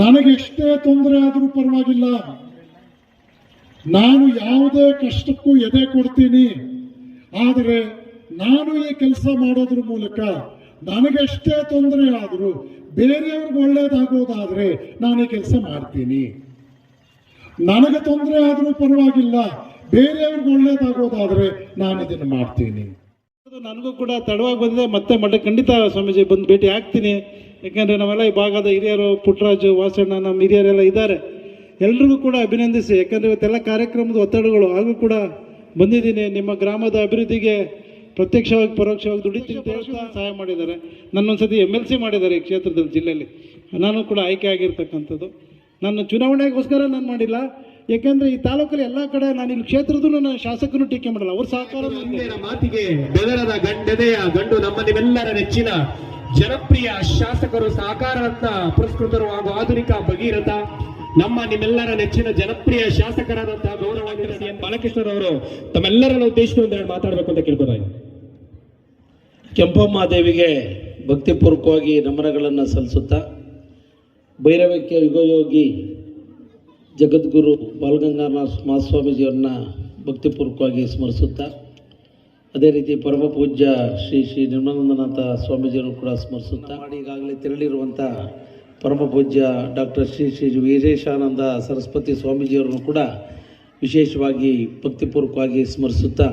ನನಗೆಷ್ಟೇ ತೊಂದರೆ ಆದರೂ ಪರವಾಗಿಲ್ಲ. ನಾನು ಯಾವುದೇ ಕಷ್ಟಕ್ಕೂ ಎದೆ ಕೊಡ್ತೀನಿ. ಆದರೆ ನಾನು ಈ ಕೆಲಸ ಮಾಡೋದ್ರ ಮೂಲಕ ನನಗೆಷ್ಟೇ ತೊಂದರೆ ಆದರೂ ಬೇರೆಯವ್ರಿಗೆ ಒಳ್ಳೇದಾಗೋದಾದ್ರೆ ನಾನು ಈ ಕೆಲಸ ಮಾಡ್ತೀನಿ. ನನಗೆ ತೊಂದರೆ ಆದರೂ ಪರವಾಗಿಲ್ಲ, ಬೇರೆಯವ್ರಿಗೆ ಒಳ್ಳೇದಾಗೋದಾದ್ರೆ ನಾನು ಇದನ್ನು ಮಾಡ್ತೀನಿ. ನನಗೂ ಕೂಡ ತಡವಾಗಿ ಬಂದಿದೆ, ಮತ್ತೆ ಮಠ ಖಂಡಿತ ಸ್ವಾಮೀಜಿ ಬಂದು ಭೇಟಿ ಆಗ್ತೀನಿ. ಯಾಕಂದರೆ ನಾವೆಲ್ಲ ಈ ಭಾಗದ ಹಿರಿಯರು ಪುಟ್ಟರಾಜು ವಾಸಣ್ಣ, ನಮ್ಮ ಹಿರಿಯರೆಲ್ಲ ಇದ್ದಾರೆ. ಎಲ್ರಿಗೂ ಕೂಡ ಅಭಿನಂದಿಸಿ. ಯಾಕಂದರೆ ಇವತ್ತೆಲ್ಲ ಕಾರ್ಯಕ್ರಮದ ಒತ್ತಡಗಳು ಹಾಗೂ ಕೂಡ ಬಂದಿದ್ದೀನಿ. ನಿಮ್ಮ ಗ್ರಾಮದ ಅಭಿವೃದ್ಧಿಗೆ ಪ್ರತ್ಯಕ್ಷವಾಗಿ, ಪರೋಕ್ಷವಾಗಿ ದುಡಿತೀನಿ ಸಹಾಯ ಮಾಡಿದ್ದಾರೆ. ನನ್ನೊಂದ್ಸತಿ ಎಂ ಎಲ್ ಸಿ ಮಾಡಿದ್ದಾರೆ ಈ ಕ್ಷೇತ್ರದಲ್ಲಿ, ಜಿಲ್ಲೆಯಲ್ಲಿ. ನಾನು ಕೂಡ ಆಯ್ಕೆ ಆಗಿರ್ತಕ್ಕಂಥದ್ದು. ನನ್ನ ಚುನಾವಣೆಗೋಸ್ಕರ ನಾನು ಮಾಡಿಲ್ಲ. ಯಾಕೆಂದ್ರೆ ಈ ತಾಲೂಕಲ್ಲಿ ಎಲ್ಲ ಕಡೆ ನಾನು ಇಲ್ಲಿ ಕ್ಷೇತ್ರದ ನಾನು ಶಾಸಕನು ಟೀಕೆ ಮಾಡಲ್ಲ. ಅವ್ರ ಸಹಕಾರ ಮಾತಿಗೆ ಬೆದರದ ಗಂಡದೆಯ ಗಂಡು ನಮ್ಮ ನೆಚ್ಚಿನ ಜನಪ್ರಿಯ ಶಾಸಕರು ಸಹಕಾರ ರತ್ನ ಪುರಸ್ಕೃತರು ಹಾಗೂ ಆಧುನಿಕ ಭಗೀರಥ, ನಮ್ಮ ನಿಮ್ಮೆಲ್ಲರ ನೆಚ್ಚಿನ ಜನಪ್ರಿಯ ಶಾಸಕರಾದಂತಹ ಗೌರವಾನ್ವಿತ ಬಾಲಕೃಷ್ಣ ಬಾಲಕೃಷ್ಣರವರು ತಮ್ಮೆಲ್ಲರನ್ನು ಉದ್ದೇಶಿಸಿ ಮಾತಾಡಬೇಕು ಅಂತ ಕೇಳ್ಕೊತಾ ಇದ್ದೀನಿ. ಕೆಂಪಮ್ಮ ದೇವಿಗೆ ಭಕ್ತಿಪೂರ್ವಕವಾಗಿ ನಮನಗಳನ್ನು ಸಲ್ಲಿಸುತ್ತಾ, ಭೈರವಕ್ಕೆ ಯುಗಯೋಗಿ ಜಗದ್ಗುರು ಬಾಲಗಂಗಾನಾಥ ಮಹಾಸ್ವಾಮೀಜಿಯವ್ರನ್ನ ಭಕ್ತಿಪೂರ್ವಕವಾಗಿ ಸ್ಮರಿಸುತ್ತಾ ಅದೇ ರೀತಿ ಪರಮ ಪೂಜ್ಯ ಶ್ರೀ ಶ್ರೀ ನಿರ್ಮಲಾನಂದನಾಥ ಸ್ವಾಮೀಜಿಯನ್ನು ಕೂಡ ಸ್ಮರಿಸುತ್ತಾ ಮಾಡಿ ಈಗಾಗಲೇ ತೆರಳಿರುವಂಥ ಪರಮ ಪೂಜ್ಯ ಡಾಕ್ಟರ್ ಶ್ರೀ ಶ್ರೀ ವೀರೇಶಾನಂದ ಸರಸ್ವತಿ ಸ್ವಾಮೀಜಿಯವರನ್ನು ಕೂಡ ವಿಶೇಷವಾಗಿ ಭಕ್ತಿಪೂರ್ವಕವಾಗಿ ಸ್ಮರಿಸುತ್ತಾ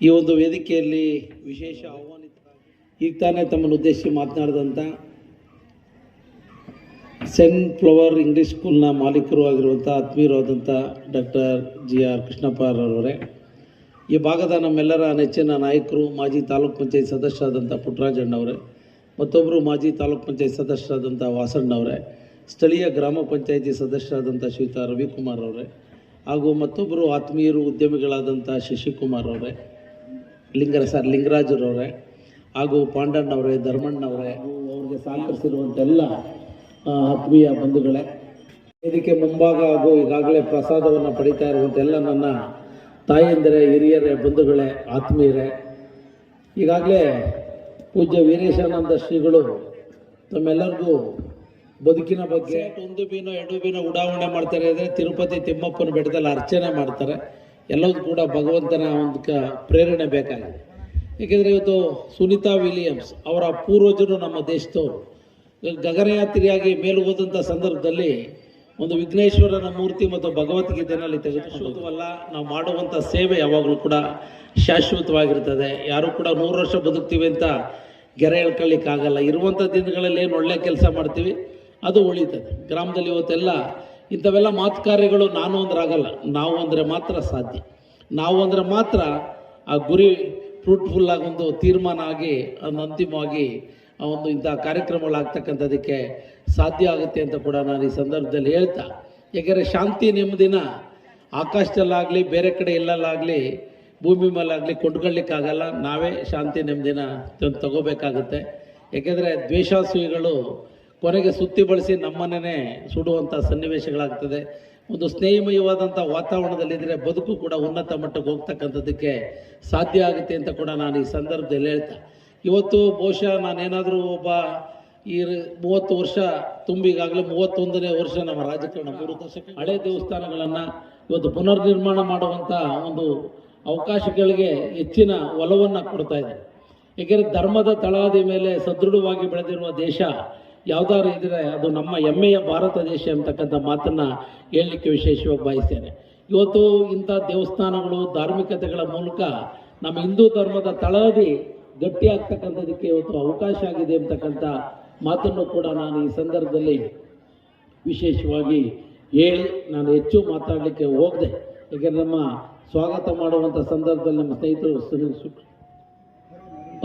ಈ ಒಂದು ವೇದಿಕೆಯಲ್ಲಿ ವಿಶೇಷ ಆಹ್ವಾನಿತ ಈಗ ತಾನೇ ತಮ್ಮನ್ನು ಉದ್ದೇಶಿಸಿ ಮಾತನಾಡಿದಂಥ ಸೆಂಟ್ ಫ್ಲವರ್ ಇಂಗ್ಲೀಷ್ ಸ್ಕೂಲ್ನ ಮಾಲೀಕರು ಆಗಿರುವಂಥ ಆತ್ಮೀಯರಾದಂಥ ಡಾಕ್ಟರ್ ಜಿ ಆರ್ ಕೃಷ್ಣಪ್ಪರವರೇ ಈ ಭಾಗದ ನಮ್ಮೆಲ್ಲರ ನೆಚ್ಚಿನ ನಾಯಕರು, ಮಾಜಿ ತಾಲೂಕ್ ಪಂಚಾಯತ್ ಸದಸ್ಯರಾದಂಥ ಪುಟ್ಟರಾಜಣ್ಣವರೇ ಮತ್ತೊಬ್ಬರು ಮಾಜಿ ತಾಲೂಕ್ ಪಂಚಾಯತ್ ಸದಸ್ಯರಾದಂಥ ವಾಸಣ್ಣವರೇ ಸ್ಥಳೀಯ ಗ್ರಾಮ ಪಂಚಾಯತಿ ಸದಸ್ಯರಾದಂಥ ಶ್ರೀತಾ ರವಿಕುಮಾರ್ ಅವರೇ, ಹಾಗೂ ಮತ್ತೊಬ್ಬರು ಆತ್ಮೀಯರು ಉದ್ಯಮಿಗಳಾದಂಥ ಶಶಿಕುಮಾರ್ ಅವರೇ, ಲಿಂಗರ ಸರ್ ಲಿಂಗರಾಜರವರೇ ಹಾಗೂ ಪಾಂಡಣ್ಣವರೇ ಧರ್ಮಣ್ಣವರೇ ಅವ್ರಿಗೆ ಸಹಕರಿಸಿರುವಂಥ ಎಲ್ಲ ಆತ್ಮೀಯ ಬಂಧುಗಳೇ. ಇದಕ್ಕೆ ಮುಂಭಾಗ ಹಾಗೂ ಈಗಾಗಲೇ ಪ್ರಸಾದವನ್ನು ಪಡಿತಾ ಇರುವಂಥ ಎಲ್ಲ ನನ್ನ ತಾಯಂದಿರೇ ಹಿರಿಯರೇ, ಬಂಧುಗಳೇ, ಆತ್ಮೀಯರೇ, ಈಗಾಗಲೇ ಪೂಜ್ಯ ವೀರೇಶಾನಂದ ಶ್ರೀಗಳು ತಮ್ಮೆಲ್ಲರಿಗೂ ಬದುಕಿನ ಬಗ್ಗೆ ಒಂದು ಬೀನು, ಎರಡು ಬೀನು ಉಡಾವಣೆ ಮಾಡ್ತಾರೆ ಅಂದರೆ ತಿರುಪತಿ ತಿಮ್ಮಪ್ಪನ ಬೆಟ್ಟದಲ್ಲಿ ಅರ್ಚನೆ ಮಾಡ್ತಾರೆ. ಎಲ್ಲವೂ ಕೂಡ ಭಗವಂತನ ಒಂದು ಕ ಪ್ರೇರಣೆ ಬೇಕಾಗಿದೆ. ಏಕೆಂದರೆ ಇವತ್ತು ಸುನೀತಾ ವಿಲಿಯಮ್ಸ್ ಅವರ ಪೂರ್ವಜರು ನಮ್ಮ ದೇಶದವರು. ಗಗನಯಾತ್ರಿಯಾಗಿ ಮೇಲುಗೋದಂಥ ಸಂದರ್ಭದಲ್ಲಿ ಒಂದು ವಿಘ್ನೇಶ್ವರನ ಮೂರ್ತಿ ಮತ್ತು ಭಗವದ್ಗೀತೆನಲ್ಲಿ ತೆಗೆದುಕೊಳ್ಳುವುದಲ್ಲ, ನಾವು ಮಾಡುವಂಥ ಸೇವೆ ಯಾವಾಗಲೂ ಕೂಡ ಶಾಶ್ವತವಾಗಿರ್ತದೆ ಯಾರು ಕೂಡ ನೂರು ವರ್ಷ ಬದುಕ್ತೀವಿ ಅಂತ ಗೆರೆ ಹೇಳ್ಕೊಳ್ಳಿಕ್ಕಾಗಲ್ಲ. ಇರುವಂಥ ದಿನಗಳಲ್ಲಿ ಏನು ಒಳ್ಳೆ ಕೆಲಸ ಮಾಡ್ತೀವಿ, ಅದು ಉಳಿತದೆ. ಗ್ರಾಮದಲ್ಲಿ ಇವತ್ತೆಲ್ಲ ಇಂಥವೆಲ್ಲ ಮಾತು ಕಾರ್ಯಗಳು ನಾನು ಅಂದ್ರೆ ಆಗಲ್ಲ ನಾವು ಅಂದರೆ ಮಾತ್ರ ಸಾಧ್ಯ. ನಾವು ಅಂದರೆ ಮಾತ್ರ ಆ ಗುರಿ ಫ್ರೂಟ್ಫುಲ್ ಆಗಿ ಒಂದು ತೀರ್ಮಾನ ಆಗಿ, ಅದನ್ನ ಅಂತಿಮವಾಗಿ ಆ ಒಂದು ಇಂಥ ಕಾರ್ಯಕ್ರಮಗಳಾಗ್ತಕ್ಕಂಥದ್ದಕ್ಕೆ ಸಾಧ್ಯ ಆಗುತ್ತೆ ಅಂತ ಕೂಡ ನಾನು ಈ ಸಂದರ್ಭದಲ್ಲಿ ಹೇಳ್ತಾ ಏಕೆಂದರೆ ಶಾಂತಿ ನೆಮ್ಮದಿನ ಆಕಾಶದಲ್ಲಾಗಲಿ, ಬೇರೆ ಕಡೆ ಎಲ್ಲಲ್ಲಾಗಲಿ, ಭೂಮಿ ಮೇಲಾಗಲಿ ಕೊಂಡ್ಕೊಳ್ಳಿಕ್ಕಾಗಲ್ಲ. ನಾವೇ ಶಾಂತಿ ನೆಮ್ಮದಿನ ತಂದು ತಗೋಬೇಕಾಗುತ್ತೆ. ಏಕೆಂದರೆ ದ್ವೇಷಾಸುಯಿಗಳು ಕೊನೆಗೆ ಸುತ್ತಿ ಬಳಸಿ ನಮ್ಮನ್ನೇ ಸುಡುವಂಥ ಸನ್ನಿವೇಶಗಳಾಗ್ತದೆ. ಒಂದು ಸ್ನೇಹಮಯವಾದಂಥ ವಾತಾವರಣದಲ್ಲಿದ್ದರೆ ಬದುಕು ಕೂಡ ಉನ್ನತ ಮಟ್ಟಕ್ಕೆ ಹೋಗ್ತಕ್ಕಂಥದ್ದಕ್ಕೆ ಸಾಧ್ಯ ಆಗುತ್ತೆ ಅಂತ ಕೂಡ ನಾನು ಈ ಸಂದರ್ಭದಲ್ಲಿ ಹೇಳ್ತಾ. ಇವತ್ತು ಬಹುಶಃ ನಾನೇನಾದರೂ ಒಬ್ಬ ಈ ಮೂವತ್ತು ವರ್ಷ ತುಂಬಿ ಈಗಾಗಲೇ ಮೂವತ್ತೊಂದನೇ ವರ್ಷ ನಮ್ಮ ರಾಜಕಾರಣ ಮೂರು ದಶಕ ಹಳೆ ದೇವಸ್ಥಾನಗಳನ್ನು ಇವತ್ತು ಪುನರ್ನಿರ್ಮಾಣ ಮಾಡುವಂಥ ಒಂದು ಅವಕಾಶಗಳಿಗೆ ಹೆಚ್ಚಿನ ಒಲವನ್ನು ಕೊಡ್ತಾ ಇದೆ. ಏಕೆಂದರೆ ಧರ್ಮದ ತಳಹದಿ ಮೇಲೆ ಸದೃಢವಾಗಿ ಬೆಳೆದಿರುವ ದೇಶ ಯಾವ್ದಾದ್ರು ಇದ್ದರೆ ಅದು ನಮ್ಮ ಹೆಮ್ಮೆಯ ಭಾರತ ದೇಶ ಅಂತಕ್ಕಂಥ ಮಾತನ್ನು ಹೇಳಲಿಕ್ಕೆ ವಿಶೇಷವಾಗಿ ಬಯಸ್ತೇನೆ. ಇವತ್ತು ಇಂಥ ದೇವಸ್ಥಾನಗಳು ಧಾರ್ಮಿಕತೆಗಳ ಮೂಲಕ ನಮ್ಮ ಹಿಂದೂ ಧರ್ಮದ ತಳಹದಿ ಗಟ್ಟಿ ಆಗ್ತಕ್ಕಂಥದಕ್ಕೆ ಇವತ್ತು ಅವಕಾಶ ಆಗಿದೆ ಅಂತಕ್ಕಂಥ ಮಾತನ್ನು ಕೂಡ ನಾನು ಈ ಸಂದರ್ಭದಲ್ಲಿ ವಿಶೇಷವಾಗಿ ಹೇಳಿ ನಾನು ಹೆಚ್ಚು ಮಾತಾಡಲಿಕ್ಕೆ ಹೋಗದೆ. ಯಾಕೆಂದ್ರೆ ನಮ್ಮ ಸ್ವಾಗತ ಮಾಡುವಂಥ ಸಂದರ್ಭದಲ್ಲಿ ನಮ್ಮ ಸ್ನೇಹಿತರು ಸುನಿಲ್ ಶುಕ್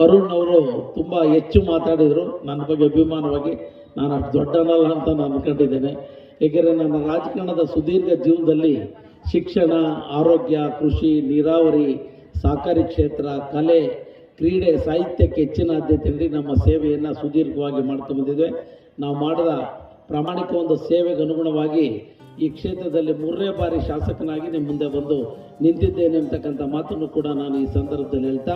ಅರುಣ್ ಅವರು ತುಂಬ ಹೆಚ್ಚು ಮಾತಾಡಿದರು. ನನ್ನ ಬಗ್ಗೆ ಅಭಿಮಾನವಾಗಿ ನಾನು ಅಷ್ಟು ದೊಡ್ಡನಲ್ಲ ಅಂತ ನಾನು ಅಂದ್ಕೊಂಡಿದ್ದೇನೆ ಏಕೆಂದರೆ ನನ್ನ ರಾಜಕಾರಣದ ಸುದೀರ್ಘ ಜೀವನದಲ್ಲಿ ಶಿಕ್ಷಣ, ಆರೋಗ್ಯ, ಕೃಷಿ, ನೀರಾವರಿ, ಸಹಕಾರಿ ಕ್ಷೇತ್ರ, ಕಲೆ ಕ್ರೀಡೆ ಸಾಹಿತ್ಯಕ್ಕೆ ಹೆಚ್ಚಿನ ಆದ್ಯತೆ ನೀಡಿ ನಮ್ಮ ಸೇವೆಯನ್ನು ಸುದೀರ್ಘವಾಗಿ ಮಾಡ್ತಾ ಬಂದಿದ್ದೇವೆ ನಾವು ಮಾಡಿದ ಪ್ರಾಮಾಣಿಕ ಒಂದು ಸೇವೆಗೆ ಅನುಗುಣವಾಗಿ ಈ ಕ್ಷೇತ್ರದಲ್ಲಿ ಮೂರನೇ ಬಾರಿ ಶಾಸಕನಾಗಿ ನಿಮ್ಮ ಮುಂದೆ ಬಂದು ನಿಂತಿದ್ದೇನೆ ಅಂತಕ್ಕಂಥ ಮಾತನ್ನು ಕೂಡ ನಾನು ಈ ಸಂದರ್ಭದಲ್ಲಿ ಹೇಳ್ತಾ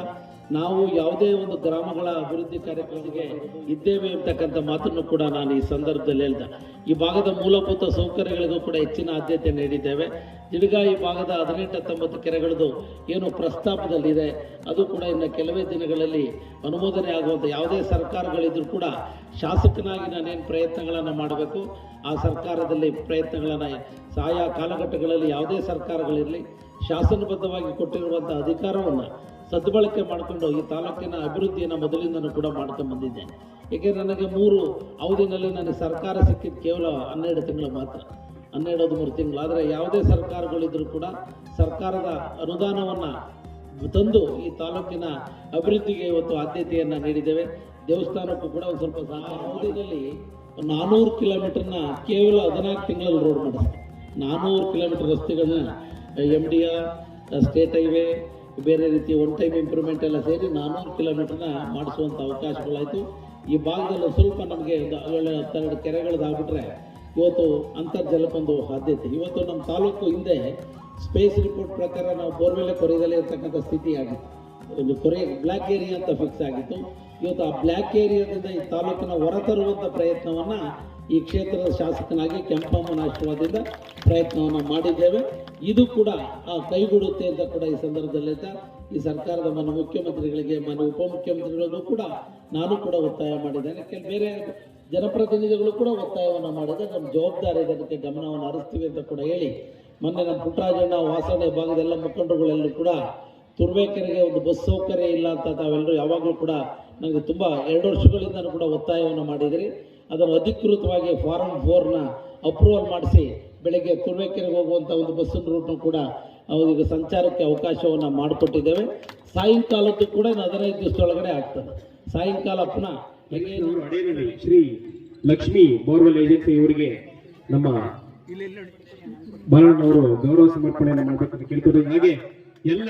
ನಾವು ಯಾವುದೇ ಒಂದು ಗ್ರಾಮಗಳ ಅಭಿವೃದ್ಧಿ ಕಾರ್ಯಕ್ರಮಕ್ಕೆ ಇದ್ದೇವೆ ಅಂತಕ್ಕಂಥ ಮಾತನ್ನು ಕೂಡ ನಾನು ಈ ಸಂದರ್ಭದಲ್ಲಿ ಹೇಳ್ದೆ. ಈ ಭಾಗದ ಮೂಲಭೂತ ಸೌಕರ್ಯಗಳಿಗೂ ಕೂಡ ಹೆಚ್ಚಿನ ಆದ್ಯತೆ ನೀಡಿದ್ದೇವೆ. ತಿರ್ಗಾ ಈ ಭಾಗದ ಹದಿನೆಂಟು ಹತ್ತೊಂಬತ್ತು ಕೆರೆಗಳದು ಏನು ಪ್ರಸ್ತಾಪದಲ್ಲಿದೆ ಅದು ಕೂಡ ಇನ್ನು ಕೆಲವೇ ದಿನಗಳಲ್ಲಿ ಅನುಮೋದನೆ ಆಗುವಂಥ ಯಾವುದೇ ಸರ್ಕಾರಗಳಿದ್ರೂ ಕೂಡ ಶಾಸಕನಾಗಿ ನಾನೇನು ಪ್ರಯತ್ನಗಳನ್ನು ಮಾಡಬೇಕು, ಆ ಸರ್ಕಾರದಲ್ಲಿ ಪ್ರಯತ್ನಗಳನ್ನು ಆಯಾ ಕಾಲಘಟ್ಟಗಳಲ್ಲಿ ಯಾವುದೇ ಸರ್ಕಾರಗಳಿರಲಿ, ಶಾಸನಬದ್ಧವಾಗಿ ಕೊಟ್ಟಿರುವಂಥ ಅಧಿಕಾರವನ್ನು ಸದ್ಬಳಕೆ ಮಾಡಿಕೊಂಡು ಈ ತಾಲೂಕಿನ ಅಭಿವೃದ್ಧಿಯನ್ನು ಮೊದಲಿಂದನೂ ಕೂಡ ಮಾಡ್ತಾ ಬಂದಿದ್ದೇನೆ ಏಕೆ ನನಗೆ ಮೂರು ಅವಧಿನಲ್ಲಿ ನನಗೆ ಸರ್ಕಾರ ಸಿಕ್ಕಿದ್ದು ಕೇವಲ ಹನ್ನೆರಡು ತಿಂಗಳು ಮಾತ್ರ. ಹನ್ನೆರಡು ಹದಿಮೂರು ತಿಂಗಳು. ಆದರೆ ಯಾವುದೇ ಸರ್ಕಾರಗಳಿದ್ದರೂ ಕೂಡ ಸರ್ಕಾರದ ಅನುದಾನವನ್ನು ತಂದು ಈ ತಾಲೂಕಿನ ಅಭಿವೃದ್ಧಿಗೆ ಇವತ್ತು ಆದ್ಯತೆಯನ್ನು ನೀಡಿದ್ದೇವೆ. ದೇವಸ್ಥಾನಕ್ಕೂ ಕೂಡ ಒಂದು ಸ್ವಲ್ಪ ಅವಧಿಯಲ್ಲಿ ನಾನ್ನೂರು ಕಿಲೋಮೀಟರ್ನ ಕೇವಲ ಹದಿನಾಲ್ಕು ತಿಂಗಳಲ್ಲಿ ರೋಡ್ ಮಾಡಿಸ್ತೀವಿ ನಾನ್ನೂರು ಕಿಲೋಮೀಟರ್ ರಸ್ತೆಗಳನ್ನ ಎಂ ಡಿ ಸ್ಟೇಟ್ ಹೈವೇ ಬೇರೆ ರೀತಿ ಒನ್ ಟೈಮ್ ಇಂಪ್ರೂವ್ಮೆಂಟ್ ಎಲ್ಲ ಸೇರಿ ನಾನ್ನೂರು ಕಿಲೋಮೀಟರ್ನ ಮಾಡಿಸುವಂಥ ಅವಕಾಶಗಳಾಯಿತು. ಈ ಭಾಗದಲ್ಲಿ ಸ್ವಲ್ಪ ನಮಗೆ ಒಳ್ಳೆ ಹತ್ತೆರಡು ಕೆರೆಗಳದ್ದಾಗ್ಬಿಟ್ರೆ ಇವತ್ತು ಅಂತರ್ಜಲಕ್ಕೊಂದು ಆದ್ಯತೆ ಇವತ್ತು ನಮ್ಮ ತಾಲೂಕು ಹಿಂದೆ ಸ್ಪೇಸ್ ರಿಪೋರ್ಟ್ ಪ್ರಕಾರ ನಾವು ಬೋರ್ವೆಲ್ಲೇ ಕೊರೆಯದಲ್ಲೇ ಇರತಕ್ಕಂಥ ಸ್ಥಿತಿ ಆಗಿತ್ತು ಒಂದು ಕೊರೆ ಬ್ಲ್ಯಾಕ್ ಏರಿಯಾ ಅಂತ ಫಿಕ್ಸ್ ಆಗಿತ್ತು. ಇವತ್ತು ಆ ಬ್ಲ್ಯಾಕ್ ಏರಿಯಾದಿಂದ ಈ ತಾಲೂಕಿನ ಹೊರತರುವಂಥ ಪ್ರಯತ್ನವನ್ನು ಈ ಕ್ಷೇತ್ರದ ಶಾಸಕನಾಗಿ ಕೆಂಪಮ್ಮನ ಆಶೀರ್ವಾದದಿಂದ ಪ್ರಯತ್ನವನ್ನು ಮಾಡಿದ್ದೇವೆ. ಇದು ಕೂಡ ಆ, ಕೈಗೂಡುತ್ತೆ ಅಂತ ಕೂಡ ಈ ಸಂದರ್ಭದಲ್ಲಿ ಈ ಸರ್ಕಾರದ ಮನ ಮುಖ್ಯಮಂತ್ರಿಗಳಿಗೆ ಮನೆ ಉಪಮುಖ್ಯಮಂತ್ರಿಗಳಿಗೂ ಕೂಡ ನಾನು ಕೂಡ ಒತ್ತಾಯ ಮಾಡಿದ್ದೇನೆ ಕೆಲ ಬೇರೆ ಜನಪ್ರತಿನಿಧಿಗಳು ಕೂಡ ಒತ್ತಾಯವನ್ನು ಮಾಡಿದೆ ನಮ್ಮ ಜವಾಬ್ದಾರಿ ಇದೆ. ಅದಕ್ಕೆ ಗಮನವನ್ನು ಹರಿಸ್ತೀವಿ ಅಂತ ಕೂಡ ಹೇಳಿ ಮೊನ್ನೆ ನಮ್ಮ ಪುಟ್ಟರಾಜಣ್ಣ ವಾಸನೆ ಭಾಗದ ಎಲ್ಲ ಮುಖಂಡರುಗಳೆಲ್ಲರೂ ಕೂಡ ತುರ್ಬೇಕರಿಗೆ ಒಂದು ಬಸ್ ಸೌಕರ್ಯ ಇಲ್ಲ ಅಂತ ತಾವೆಲ್ಲರೂ ಯಾವಾಗಲೂ ಕೂಡ ನನಗೆ ತುಂಬ ಎರಡು ವರ್ಷಗಳಿಂದ ಕೂಡ ಒತ್ತಾಯವನ್ನು ಮಾಡಿದಿರಿ. ಅದನ್ನು ಅಧಿಕೃತವಾಗಿ ಫಾರಂ ಫೋರ್ನ ಅಪ್ರೂವಲ್ ಮಾಡಿಸಿ ಬೆಳಗ್ಗೆ ತುರ್ಬೇಕೆರೆಗೆ ಹೋಗುವಂಥ ಒಂದು ಬಸ್ಸಿನ ರೂಟ್ನು ಕೂಡ ಅವರಿಗೆ ಸಂಚಾರಕ್ಕೆ ಅವಕಾಶವನ್ನು ಮಾಡಿಕೊಟ್ಟಿದ್ದೇವೆ. ಸಾಯಂಕಾಲದ್ದು ಕೂಡ ಹದಿನೈದು ದಿವಸದೊಳಗಡೆ ಆಗ್ತದೆ. ಸಾಯಂಕಾಲ ಪುನಃ ಶ್ರೀ ಲಕ್ಷ್ಮಿ ಬೋರ್ವೆಲ್ ಏಜೆನ್ಸಿ ಇವರಿಗೆ ನಮ್ಮ ಬಾಲಣ್ಣವರು ಗೌರವ ಸಮರ್ಪಣೆಯನ್ನು ಮಾಡಬೇಕಂತ ಕೇಳ್ಕೊತೀವಿ ಹಾಗೆ ಎಲ್ಲ